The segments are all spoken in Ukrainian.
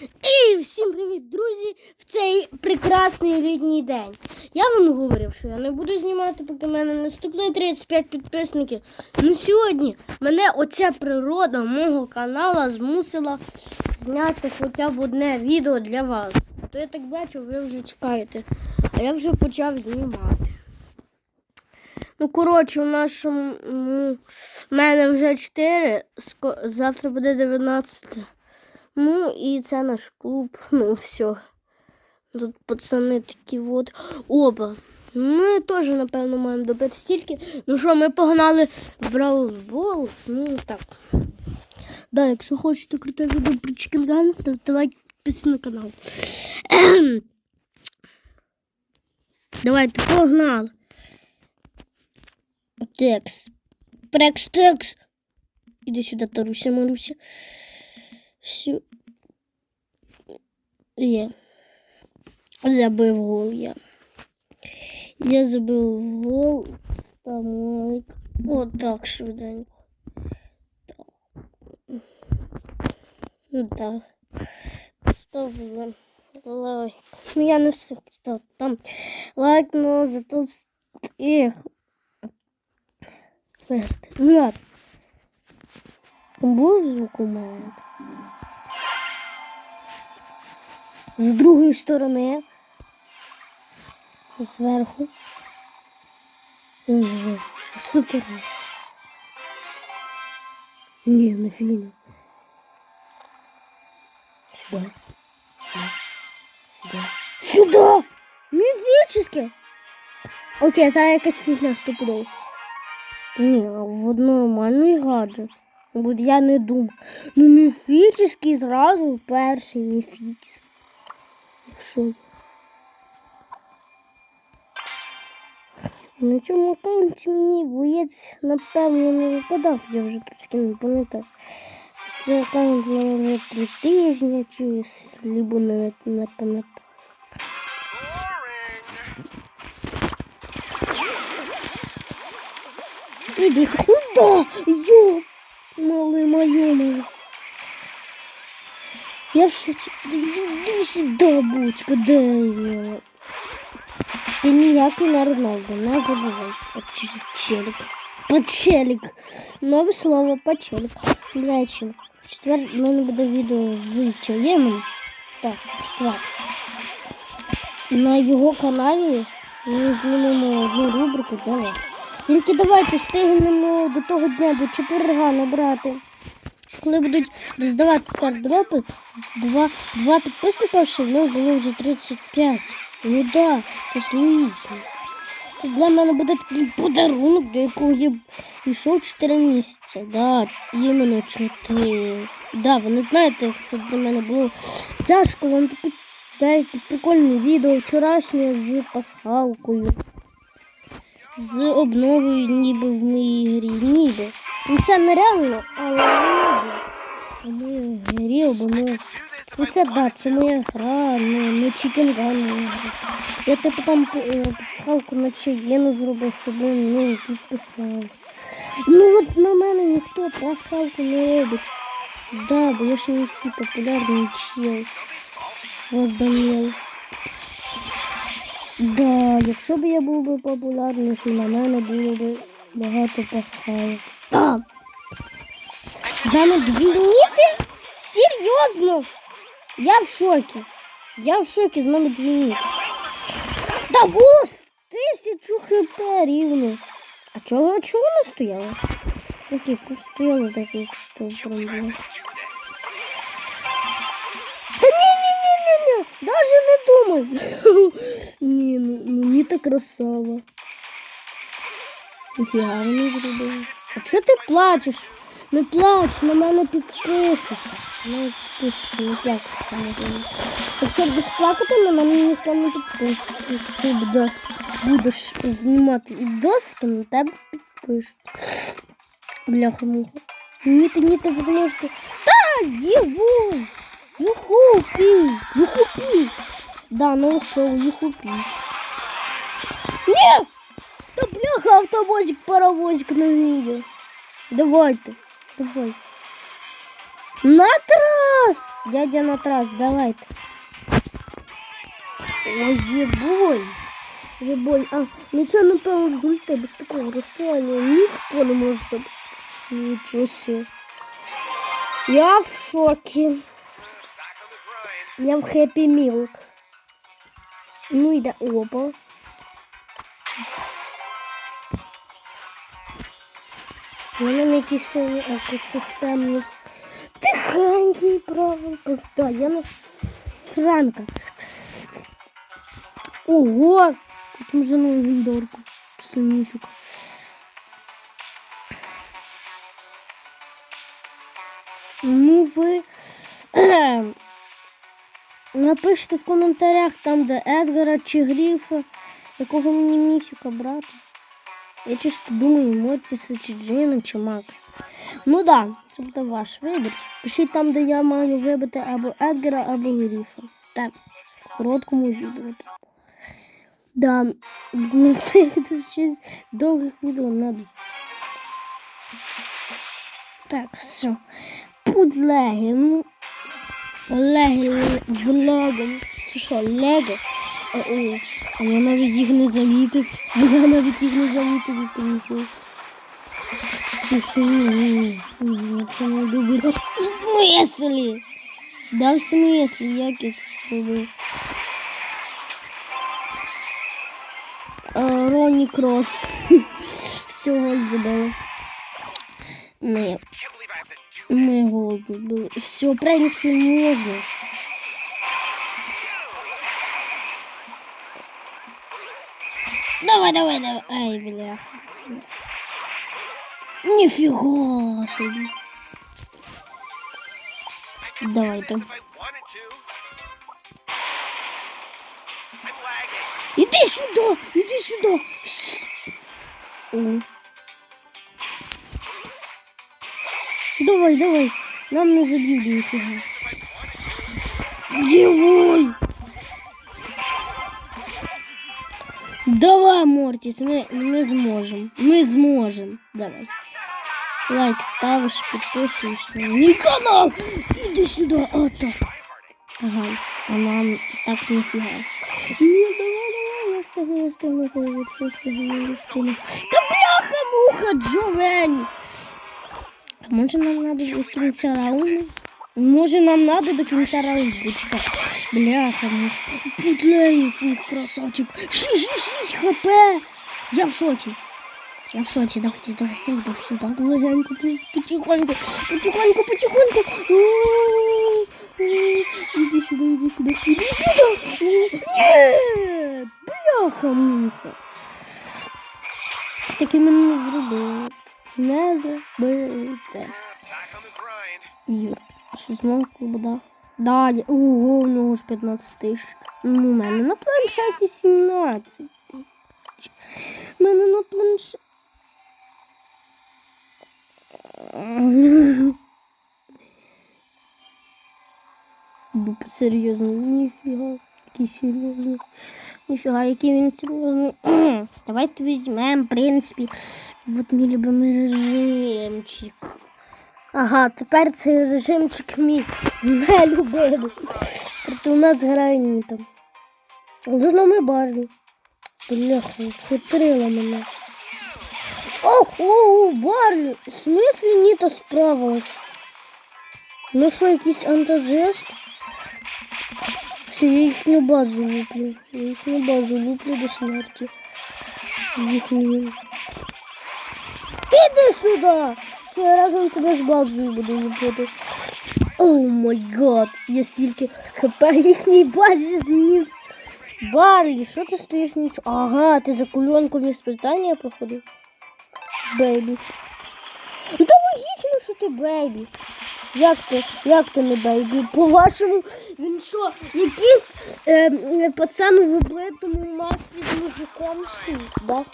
І всім привіт, друзі! В цей прекрасний літній день. Я вам говорив, що я не буду знімати, поки в мене не стукне 35 підписників. Ну сьогодні мене оця природа мого канала змусила зняти хоча б одне відео для вас. То я так бачу, ви вже чекаєте. А я вже почав знімати. Ну, коротше, у нашому в мене вже 4, завтра буде 19. Ну і це наш клуб. Ну все. Тут пацани такі от. Опа. Ми теж, напевно, маємо добити стільки. Ну що, ми погнали в Браулбол. Ну так. Да, якщо хочете круте відео про Чікенган, ставте лайк, підписуйтесь на канал. Давайте, погнали. Текс. Прекс, текс. Іди сюди, Таруся, Маруся. Все. Є. Забив гол я. Я забив гол. Там. Отак швиденько. Так. Ну так. Ставили лайк. Ну я не встиг поставити. Там лайк, но зато встиг. Виграти. Ну ладно. Був звук у мене. З другої сторони. Зверху. Угу. Супер. Ні, не фіна. Сюда. Сюда. Сюда! Міфічне! Окей, зараз якась фігня стопудов. Ні, а вот нормальний гаджет. От я не думав. Ну міфічний зразу перший міфічний. Що? На цьому аккаунті мені боєць, напевно, не випадав, я вже трошки не пам'ятаю. Це аккаунт мене вже три тижні чи лібо не, не пам'ятаю. Іди сюди. Куда? Йо! Малий моєму. Я шоці. Іди сюди, бучка, де? Ти ніякий не Роналдо, не забувай. Почелік. Почелік. Нове слово почелік. До речі, в четвер в мене буде відео з чаєм. Так, четвер. На його каналі ми знімемо одну рубрику для вас. Тільки давайте встигнемо до того дня, до четверга набрати. Коли будуть роздавати стардропи, два, два підписника, що в них було вже 35. Ну да, це ж логічно. Це для мене буде такий подарунок, до якого я йшов 4 місяці. Да, іменно 4. Да, ви не знаєте, як це для мене було тяжко. Вам такі деякі прикольні відео вчорашнє з пасхалкою. З обновою ніби в моїй грі. Ніби. Ну це нереально, але ніби. В моїй грі обнову. Ну це да, це моя гра, ну не чікінган. Я типу там е, пасхалку на чаєну зробив, щоб ну, підписалися. Ну от на мене ніхто пасхалку не робить. Да, бо я ж не такий популярний чел. Возданіл. Да, якщо б я був би популярніший, на мене було б багато пасхалок. Так. З нами дві ніти? Серйозно? Я в шокі. Я в шокі, з нами дві ніти. Да гос! Тисячу хп рівно. А чого, чого вона стояла? Окей, стояла так, як сто прям. Та ні, ні, ні, ні, ні, даже не думай. Ні, ну, ну Ніта красава. Ніфіга вона зробила. А чого ти плачеш? Не плач, на мене підпишуться. Не підпишуться, не плакати саме головне. Якщо будеш плакати, на мене ніхто не підпишеться. Якщо будеш, будеш знімати відос, то на тебе підпишуть. Бляха муха. Ніти, ніти, ви зможете. Та, єву! Юхупі! Юхупі! Да, нове слово юхупі. Ні! Та бляха, автобозик, паровозик на вміє. Давайте, давай. На трас! Дядя на трас, давайте. Ой, єбой. Єбой. А, ну це, напевно, з ульти без такого розстояння ніхто не може забити. Нічого себе. Я в шокі. Я в хеппі мілк. Ну йде опа. У мене якісь сьогодні екосистемні. Тихенький, я на Франка. Ого! Потім вже нову віндорку. Сумісюк. Ну ви напишіть в коментарях там, де Едгара чи Гріфа, якого мені міфіка брати. Я чисто думаю, Мортіса, чи Джина, чи Макс. Ну да, це буде ваш вибір. Пишіть там, де я маю вибити або Едгара, або Гріфа. Так, в короткому відео. Да, на цих щось довгих відео надо. Так, все. Путь леги, ну. Леги з легом. Це що, лего? А я навіть їх не замітив. Я навіть їх не замітив і прийшов. Все, все, ні, ні, ні. Ні, я це не люблю. В смислі? Да, в смислі, як я це зробив? Ронні Кросс. Всього забили. Ми, ми гол забили. Все, в принципі, можна. Давай, давай, давай. Ай, бля. Нифига себе. Давай там. Иди сюда, иди сюда. О. Давай, давай. Нам не забьют нифига. Девой. Давай, Мортіс, ми, ми зможемо. Ми зможемо. Давай. Лайк ставиш, підписуєшся мій канал. Іди сюди. О, так. Ага. А нам так ніфіга. Ні, давай, давай, я встигну, я встигну, я все встигну, я встигну. Та бляха, муха, Джовені. А може нам надо до кінця раунду? Може нам надо до кінця раунду. Бляха, муха. Путлеєв, ух, красавчик. 6-6 хп. Я в шокі. Я в шоці, давайте, давайте, йдемо сюди, легенько, потихоньку, потихоньку, потихоньку. Іди сюди, іди сюди, іди сюди. Ні, бляха, муха. Так і мене не зробили. Не зробили це. Юр, що знову клубода? Да, я... Ого, у нього ж 15 тисяч. Ну, у мене на планшеті 17 тисяч. У мене на планшеті. Дупа серйозно, ніфіга, який серйозний. Ніфіга, який він серйозний. Давайте візьмемо, в принципі, от мій любимий режимчик. Ага, тепер цей режимчик мій не любимий. Проти у нас грає Ніта. За нами Барлі. Бляха, хитрила мене. О, о, Барлі! В смислі Ніта справилась? Ну що, якийсь антазест? Все, я їхню базу луплю. Я їхню базу луплю до смерті. Їхню. Іди сюди! Все, разом тебе з базою буду лупити. О май гад! Я стільки хп їхній базі зніс. Барлі, що ти стоїш ніч? Ага, ти за кульонком іспитання проходив? Бейбі. Ну то логічно, що ти. Як ти, як ти не бейбі? По-вашому, він що, якийсь е, пацан в облитому маслі з мужиком стоїть, да?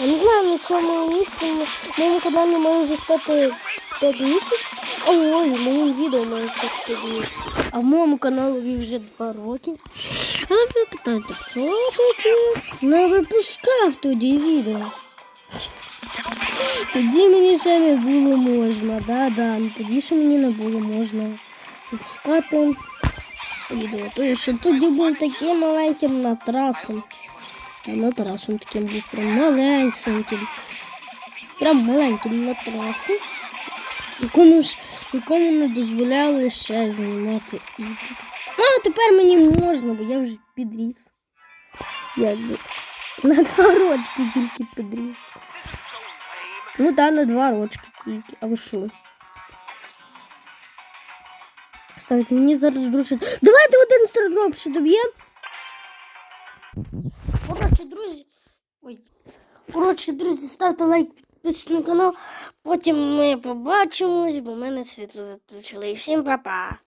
Я не знаю, на цьому місці на моєму каналі має вже стати 5 місяців. Ой, в моєму відео має стати 5 місяців. А в моєму каналі вже 2 роки. Але ви питаєте, чого ти не випускав тоді відео? Тоді мені ще не було можна, да-да. ну Тоді ще мені не було можна випускати відео. Тому що тоді був таким маленьким на трасом. Та На трасом таким був прям маленьким. Прям маленьким на трасі. Якому ж якому не дозволяли ще знімати ігри. Ну, а тепер мені можна, бо я вже підріс. Якби. На два рочки тільки підріс. Ну так, на два рочки тільки. А ви що? Ставте мені зараз дружить. Давайте один сердроп ще доб'ємо. Коротше, друзі. Ой. Коротше, друзі, ставте лайк, підписуйтесь на канал. Потім ми побачимось, бо мене світло виключили. І всім па-па.